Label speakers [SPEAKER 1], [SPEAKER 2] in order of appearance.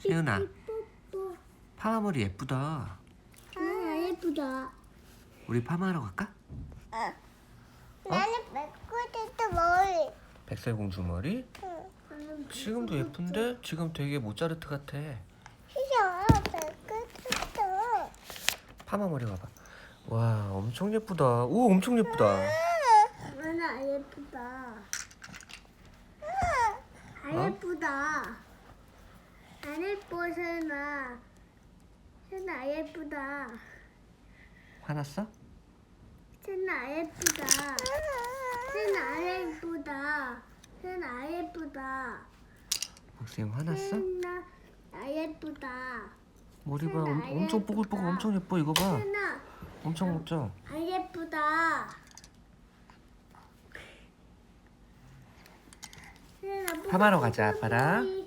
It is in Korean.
[SPEAKER 1] 세은아
[SPEAKER 2] 뽀뽀.
[SPEAKER 1] 파마 머리 예쁘다
[SPEAKER 2] 아, 예쁘다.
[SPEAKER 1] 우리 파마하러 갈까?
[SPEAKER 3] 나는 백구리도 머리.
[SPEAKER 1] 백설공주 머리? 지금도 예쁜데? 지금 되게 모짜르트 같아
[SPEAKER 3] 싫어, 백구리도.
[SPEAKER 1] 파마 머리 봐봐 와 엄청 예쁘다 오 엄청 예쁘다
[SPEAKER 2] 하나 예쁘다. 아
[SPEAKER 1] 어?
[SPEAKER 2] 예쁘다. 안 예뻐 세나. 세나 예쁘다.
[SPEAKER 1] 화났어?
[SPEAKER 2] 세나 예쁘다. 세나 예쁘다. 세나 예쁘다.
[SPEAKER 1] 박수영 화났어?
[SPEAKER 2] 세나 아 예쁘다.
[SPEAKER 1] 머리 봐 엄, 엄청 뽀글뽀글 엄청 예뻐 이거 봐
[SPEAKER 2] 세나
[SPEAKER 1] 엄청 멋져
[SPEAKER 2] 아 예쁘다. 세나
[SPEAKER 1] 파마러 가자, 아빠랑.